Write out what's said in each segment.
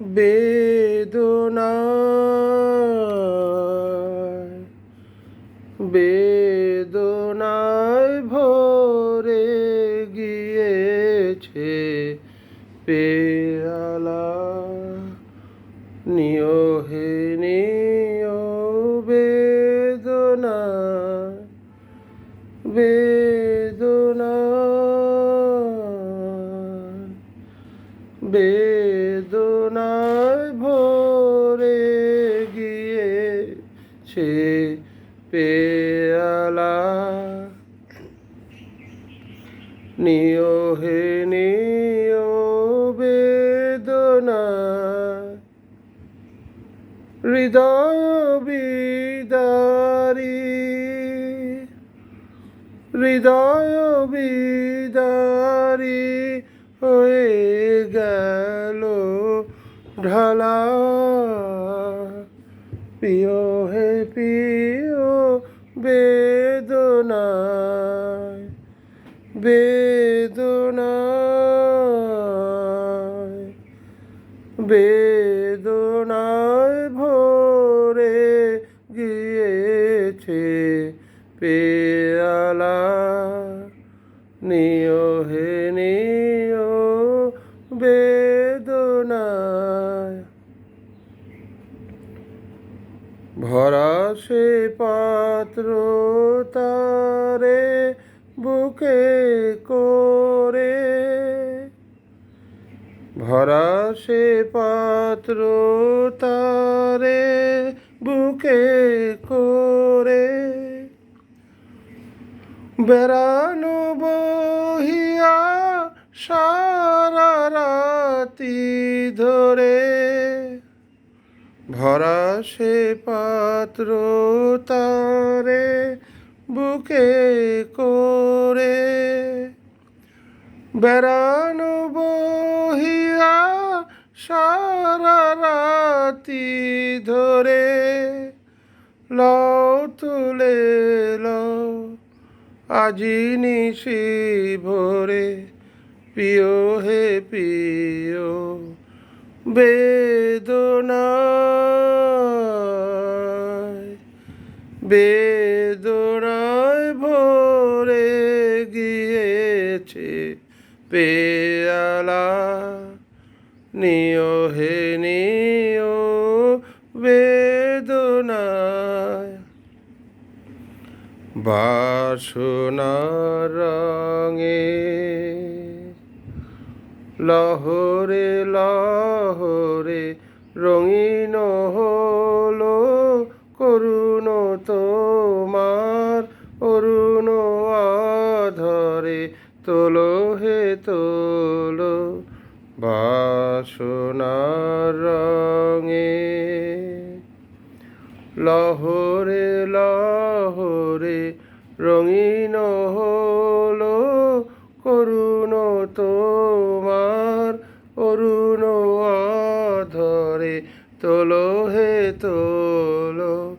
বেদনায় বেদনায় ভরে গিয়েছে পেয়ালা। নিয় হে নিয় বেদনা। বেদনা। বেদনায় ভরে গিয়েছে পেয়ালা নিয় হে নিয় বেদনা। বিদারি বিদারি হয়ে গেল। ঢালা। প্রিয় হে প্রিয় বেদনায় বেদনায় বেদনায় ভরে গিয়েছে পেয়ালা। নিয় হে নিয় বেদনায় ভরা সে পাত্র তারে বুকে করে। ভরা সে পাত্র তারে বুকে করে। বেড়ানো বহিয়া সারা রাতি ধরে ভরা সে পাত্র তারে বুকে করে। বেড়ানো বহিয়া সারা রাতি ধরে লও, তুলে লও, আজি নিশি ভোরে। প্রিয় হে প্রিয় বেদনায় বেদনায় ভরে গিয়েছে পেয়ালা। নিয় হে নিয় বেদনায়। বাসনার রঙে লহরে লহরে রঙিন হলো তোলো হে তোলো, বাসনার রঙে। লহরে লহরে রঙিন হলো, করুণ তোমার অরুণ আধরে। তোলো হে তোলো,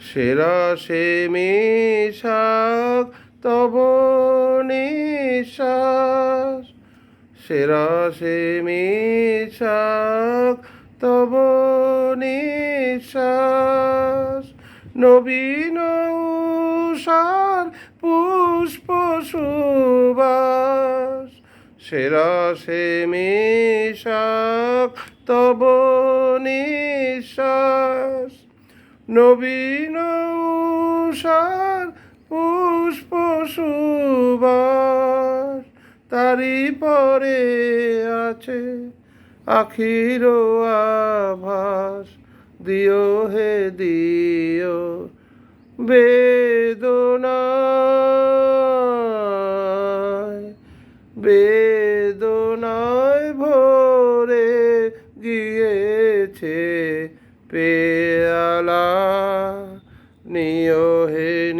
সেরা সে মিশাক তব নিশ্বাস, সেরা সে মিশাক, তব নিশ্বাস। নবীন উষার পুষ্প সুবাস, সেরা সে মিশাক, তব নিশ্বাস। নবীন উষার তারি পরে আছে আখির আভাস। দিও হে, দিও বেদনায় বেদনায় ভরে গিয়েছে পেয়ালা। নিয় হে